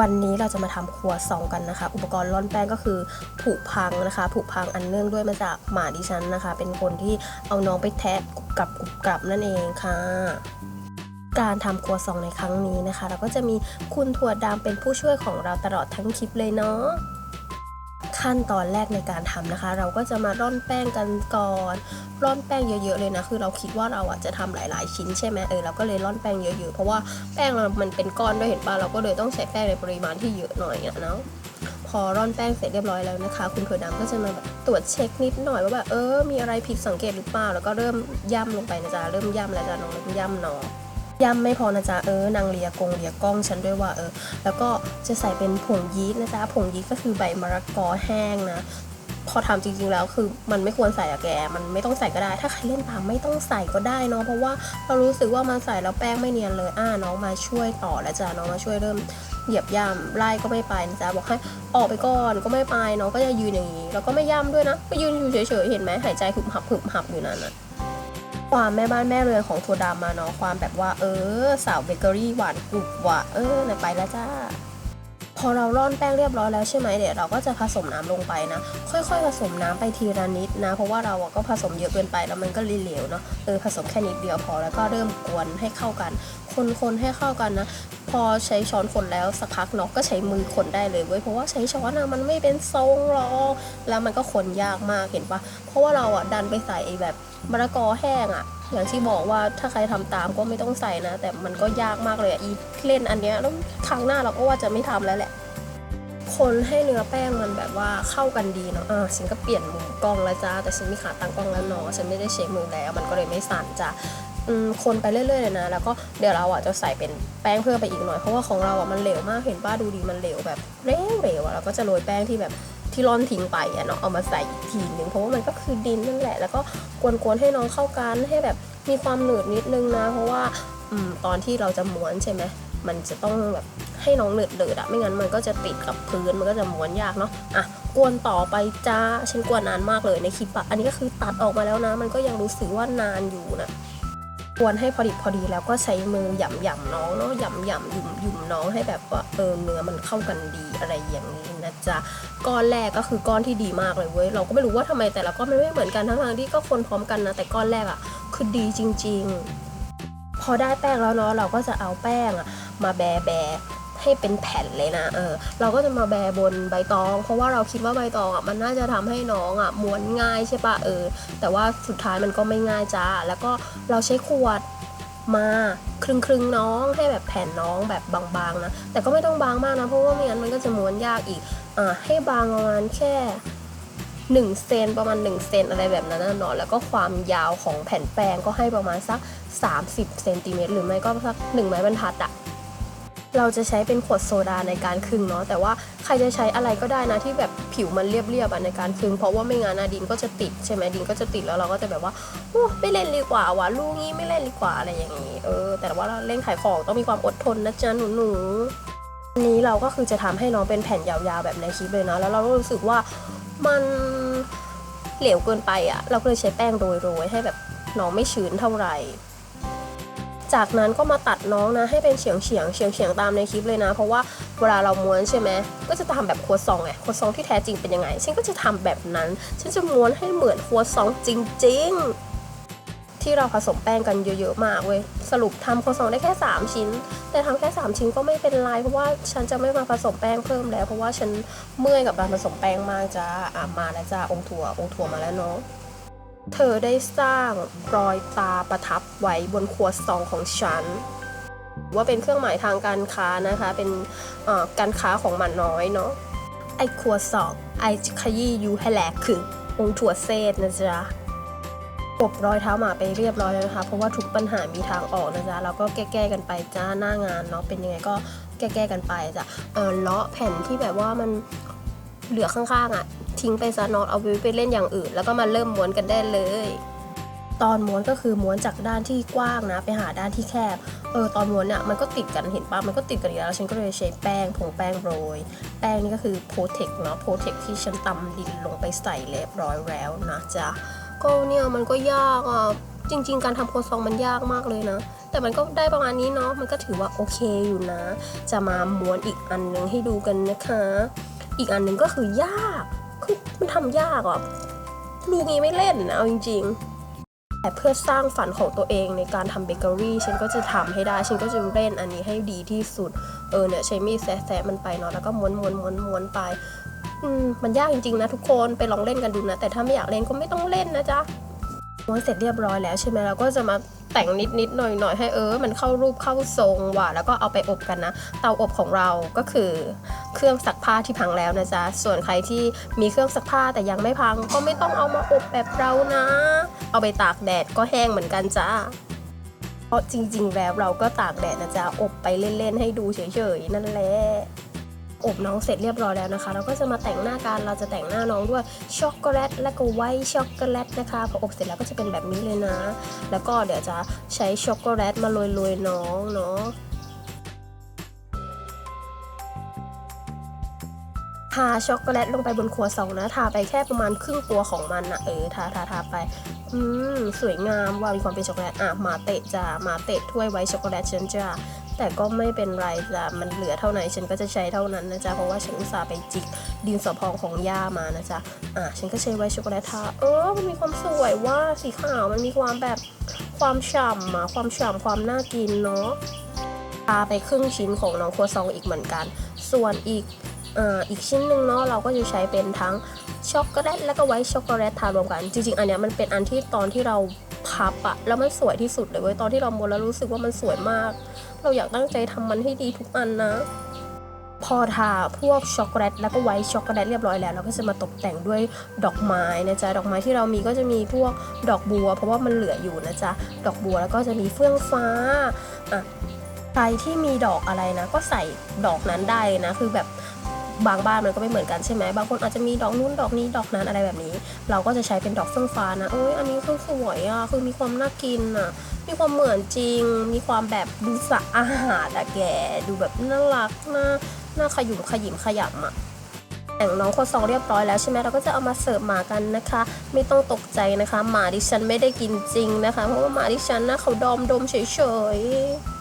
วันนี้เราจะมาทำครัวซองกันนะคะ อุปกรณ์ร่อนแป้งก็คือผุพังนะคะผุพังอันเนื่องด้วยมาจากหมาดิฉันนะคะ เป็นคนที่เอาน้องไปแทะกุบกับกรุบกรับนั่นเองค่ะ การทำครัวซองในครั้งนี้นะคะ เราก็จะมีคุณถั่วดำเป็นผู้ช่วยของเราตลอดทั้งคลิปเลยเนาะ ขั้นตอนแรกในการทำนะคะ เราก็จะมาร่อนแป้งกันก่อน ร่อนแป้งเยอะๆเลยนะ คือเราคิดว่าเราอะจะทำหลาย ๆ ชิ้นใช่ไหมเออเราก็เลยร่อนแป้งเยอะๆ เพราะว่าแป้งเรามันเป็นก้อนด้วยเห็นป่ะเราก็เลยต้องใส่แป้งในปริมาณที่เยอะหน่อยนะเนาะพอร่อนแป้งเสร็จเรียบร้อยแล้วนะคะ คุณถั่วดำก็จะมาแบบตรวจเช็คนิดหน่อยว่าแบบเออมีอะไรผิดสังเกตหรือเปล่าแล้วก็เริ่มย่ำลงไปนะจ๊ะเริ่มย่ำแล้วจ้ะน้องเริ่มย่ำเนาะ ย่ำไม่พอนะจ๊ะเออนางเลียกงเลียกล้องฉันด้วยว่าเออ แล้วก็จะใส่เป็นผงยีสต์นะจ๊ะผงยีสต์ก็คือใบมะระกอแห้งนะพอทำจริงๆแล้วคือมันไม่ควรใส่อะแก มันไม่ต้องใส่ก็ได้ ถ้าใครเล่นตามไม่ต้องใส่ก็ได้เนาะ เพราะว่าเรารู้สึกว่ามันใส่แล้วแป้งไม่เนียนเลย อ่าน้องมาช่วยต่อแล้วจ้ะน้องมาช่วยเริ่มเหยียบย่ำไล่ก็ไม่ไปนะจ๊ะบอกให้ออกไปก่อนก็ไม่ไปน้องก็จะยืนอย่างนี้ แล้วก็ไม่ย่ำด้วยนะ ก็ยืนอยู่เฉยๆ เห็นไหมหายใจหึมหับหึมหับอยู่นั่นน่ะ ความแม่บ้านแม่เรือนของโทดามาเนาะความแบบว่าเออสาวเบเกอรี่หวานกรุบว่ะเออไปแล้วจ้า อเราร่อนแป้งเรียบร้อยแล้วใช่ไหมเดี๋ยวเราก็จะผสมน้ำลงไปนะ ค่อยๆ ผสมน้ำไปทีละนิดนะ เพราะว่าเราอะก็ผสมเยอะเกินไปแล้วมันก็เหลวๆเนาะเออผสมแค่นิดเดียวพอแล้วก็เริ่มกวนให้เข้ากัน คนๆให้เข้ากันนะ พอใช้ช้อนคนแล้วสักพักเนาะก็ใช้มือคนได้เลยเว้ยเพราะว่าใช้ช้อนอะมันไม่เป็นทรงหรอกแล้วมันก็คนยากมากเห็นปะเพราะว่าเราอะดันไปใส่แบบมะละกอแห้งอะ อย่างที่บอกว่าถ้าใครทำตามก็ไม่ต้องใส่นะ แต่มันก็ยากมากเลยอะอีเล่นอันเนี้ยแล้วครั้งหน้าเราก็ว่าจะไม่ทำแล้วแหละ คนให้เนื้อแป้งมันแบบว่าเข้ากันดีเนาะอ่าฉันก็เปลี่ยนมุมกล้องแล้วจ้าแต่ฉันมีขาตั้งกล้องแล้วเนาะฉันไม่ได้เช็คมือแล้ว มันก็เลยไม่สั่นจ้ะอืมคนไปเรื่อยๆเลยนะ แล้วก็เดี๋ยวเราอะจะใส่เป็นแป้งเพิ่มไปอีกหน่อย เพราะว่าของเราอะมันเหลวมาก เห็นป้าดูดีมันเหลวแบบเร็วเหลวอะ เราก็จะโรยแป้งที่แบบ ที่ร่อนทิ้งไปอะเนาะเอามาใส่อีกทีนึงเพราะว่ามันก็คือดินนั่นแหละ แล้วก็กวนๆให้น้องเข้ากันให้แบบมีความหนืดนิดนึงนะ เพราะว่าอตอนที่เราจะม้วนใช่ไหมมันจะต้องแบบให้น้องเหนืดเดือดอะไม่งั้นมันก็จะติดกับพื้นมันก็จะม้วนยากเนาะอะกวนต่อไปจ้าฉันกวนนานมากเลยในคลิปอะอันนี้ก็คือตัดออกมาแล้วนะ มันก็ยังรู้สึกว่านานอยู่นะ กวนให้พอดีพอดีแล้วก็ใช้มือหย่ำหย่ำน้องเนาะหย่ำหย่ำยุ่มยุ่มน้องให้แบบว่าเออเนื้อมันเข้ากันดีอะไรอย่างนี้นะจ๊ะก้อนแรกก็คือก้อนที่ดีมากเลยเว้ยเราก็ไม่รู้ว่าทำไมแต่ละก้อนมันไม่เหมือนกันทั้งๆที่ก็คนพร้อมกันนะแต่ก้อนแรกอะคือดีจริง ๆ พอได้แป้งแล้วเนาะเราก็จะเอาแป้งอะมาแบะแบะ ให้เป็นแผ่นเลยนะเออเราก็จะมาแบะบนใบตอง เพราะว่าเราคิดว่าใบตองอะมันน่าจะทำให้น้องอะม้วนง่ายใช่ปะเออ แต่ว่าสุดท้ายมันก็ไม่ง่ายจ้าแล้วก็เราใช้ขวดมาครึ่งครึ่งๆน้องให้แบบแผ่นน้องแบบบางๆนะแต่ก็ไม่ต้องบางมากนะเพราะว่าไม่งั้นมันก็จะม้วนยากอีกอ่าให้บางประมาณแค่1เซนประมาณ1เซนอะไรแบบนั้นนะเนาะแล้วก็ความยาวของแผ่นแป้งก็ให้ประมาณสัก 30เซนติเมตรหรือไม่ก็สัก1ไม้บรรทัดอะ เราจะใช้เป็นขวดโซดาในการคึงเนาะแต่ว่าใครจะใช้อะไรก็ได้นะที่แบบผิวมันเรียบๆอะในการคึงเพราะว่าไม่งั้นนะดินก็จะติดใช่ไหมดินก็จะติดแล้วเราก็จะแบบว่าโอ้ไม่เล่นดีกว่าวะลูกนี้ไม่เล่นดีกว่าอะไรอย่างนี้เออแต่ว่าเราเล่นขายของต้องมีความอดทนนะจ๊ะหนูๆอันนี้เราก็คือจะทำให้น้องเป็นแผ่นยาวๆแบบในคลิปเลยนะแล้วเราก็รู้สึกว่ามันเหลวเกินไปอะ่ะเราก็เลยใช้แป้งโรยๆให้แบบน้องไม่ชื้นเท่าไหร่ จากนั้นก็มาตัดน้องนะให้เป็นเฉียงเฉียงเฉียงเฉียงตามในคลิปเลยนะ เพราะว่าเวลาเราม้วนใช่ไหมก็จะทำแบบครัวซองไงครัวซองที่แท้จริงเป็นยังไงฉันก็จะทำแบบนั้นฉันจะม้วนให้เหมือนครัวซองจริง ๆที่เราผสมแป้งกันเยอะๆมากเว้ย สรุปทำครัวซองได้แค่ 3 ชิ้น แต่ทำแค่ 3 ชิ้นก็ไม่เป็นไร เพราะว่าฉันจะไม่มาผสมแป้งเพิ่มแล้ว เพราะว่าฉันเมื่อยกับการผสมแป้งมากจ้าอะมาแล้วจ้าองค์ถั่วองค์ถั่วมาแล้วเนาะ เธอได้สร้างรอยตาประทับไว้บนครัวซองของฉัน ว่าเป็นเครื่องหมายทางการค้านะคะ เป็นการค้าของมันน้อยเนาะไอ้ครัวซองไอ้ขยี้ยูให้แหลกคือองถั่วเซตนะจ๊ะปบรอยเท้าหมาไปเรียบร้อยแล้วนะคะ เพราะว่าทุกปัญหามีทางออกนะจ๊ะเราก็แก้ๆกันไปจ้าหน้างานเนาะเป็นยังไงก็แก้ๆกันไปจ้ะเออเลาะแผ่นที่แบบว่ามัน เหลือข้างๆอะ ทิ้งไปซะนอะเอาไว้ไปเล่นอย่างอื่น แล้วก็มาเริ่มม้วนกันได้เลย ตอนม้วนก็คือม้วนจากด้านที่กว้างนะ ไปหาด้านที่แคบ เออตอนม้วนเนี่ยมันก็ติดกันเห็นปะมันก็ติดกันอยู่แล้วฉันก็เลยใช้แป้งผงแป้งโรย แป้งนี่ก็คือโพเทคเนาะโพเทคที่ฉันตำดินลงไปใส่เรียบร้อยแล้วนะจ๊ะก็เนี่ยมันก็ยากอะจริง ๆ การทำโคซองมันยากมากเลยนะ แต่มันก็ได้ประมาณนี้เนาะ มันก็ถือว่าโอเคอยู่นะ จะมาม้วนอีกอันหนึงให้ดูกันนะคะ อีกอันหนึ่งก็คือยากคือมันทำยากอะลูกนี้ไม่เล่นนะเอาจริง ๆ แต่เพื่อสร้างฝันของตัวเองในการทำเบเกอรี่ฉันก็จะทำให้ได้ ฉันก็จะเล่นอันนี้ให้ดีที่สุด เออเนี่ยใช้มีดแซะมันไปเนาะแล้วก็ม้วนม้วนม้วนม้วนไปมมันยากจริงๆนะทุกคนไปลองเล่นกันดูนะ แต่ถ้าไม่อยากเล่นก็ไม่ต้องเล่นนะจ๊ะม้วนเสร็จเรียบร้อยแล้วใช่ไหมเราก็จะมา แต่งนิดนิดหน่อยหน่อยให้เออ มันเข้ารูปเข้าทรงว่ะแล้วก็เอาไปอบกันนะ เตาอบของเราก็คือเครื่องซักผ้าที่พังแล้วนะจ๊ะ ส่วนใครที่มีเครื่องซักผ้าแต่ยังไม่พัง ก็ไม่ต้องเอามาอบแบบเรานะ เอาไปตากแดดก็แห้งเหมือนกันจ้าเพราะจริง ๆ แล้วเราก็ตากแดดนะจ๊ะ อบไปเล่นๆให้ดูเฉยๆนั่นแหละ อบน้องเสร็จเรียบร้อยแล้วนะคะ เราก็จะมาแต่งหน้ากันเราจะแต่งหน้าน้องด้วยช็อกโกแลตและก็ไวท์ช็อกโกแลตนะคะพออบเสร็จแล้วก็จะเป็นแบบนี้เลยนะ แล้วก็เดี๋ยวจะใช้ช็อกโกแลตมาโรยๆน้องเนาะทาช็อกโกแลตลงไปบนครัวซองนะทาไปแค่ประมาณครึ่งตัวของมันนะเออทาทาทาไปอืมสวยงามว่ามีความเป็นช็อกโกแลตอะมาเตะจ้ามาเตะถ้วยไว้ช็อกโกแลตฉันจ้า แต่ก็ไม่เป็นไรจ้ะมันเหลือเท่าไหนฉันก็จะใช้เท่านั้นนะจ๊ะเพราะว่าฉันอุตส่าห์ไปจิกดินสอพองของย่ามานะจ๊ะอะฉันก็ใช้ไวช็อกโกแลตทาเออมันมีความสวยว่าสีขาวมันมีความแบบความฉ่ำอะความฉ่ำความน่ากินเนาะทาไปครึ่งชิ้นของน้องครัวซองอีกเหมือนกัน ส่วนอีกอ่ออีกชิ้นหนึ่งเนาะเราก็จะใช้เป็นทั้งช็อกโกแลตแล้วก็ไวช็อกโกแลตทารวมกัน จริงๆ อันเนี้ยมันเป็นอันที่ตอนที่เรา พับอะแล้วมันสวยที่สุดเลยเว้ยตอนที่เรามนแล้วรู้สึกว่ามันสวยมาก เราอยากตั้งใจทำมันให้ดีทุกอันนะ พอทาพวกช็อกโกแลตแล้วก็ไวท์ช็อกโกแลตเรียบร้อยแล้วเราก็จะมาตกแต่งด้วยดอกไม้นะจ๊ะดอกไม้ที่เรามีก็จะมีพวกดอกบัว เพราะว่ามันเหลืออยู่นะจ๊ะดอกบัวแล้วก็จะมีเฟื่องฟ้าอะใครที่มีดอกอะไรนะ ก็ใส่ดอกนั้นได้นะคือแบบ บางบ้านมันก็ไม่เหมือนกันใช่ไหมบางคนอาจจะมีดอกนู้นดอกนี้ดอกนั้นอะไรแบบนี้ เราก็จะใช้เป็นดอกเฟื่องฟ้านะเอ้ยอันนี้คือสวยอะคือมีความน่ากินอะ มีความเหมือนจริง มีความแบบดูสะอาดอะแกดูแบบน่ารักน่าน่าขยุ่มขยิมขยำอะแต่งน้องโคซองเรียบร้อยแล้วใช่ไหมเราก็จะเอามาเสิร์ฟหมากันนะคะ ไม่ต้องตกใจนะคะ หมาดิฉันไม่ได้กินจริงนะคะ เพราะว่าหมาดิฉันนะเขาดอมดมเฉยๆ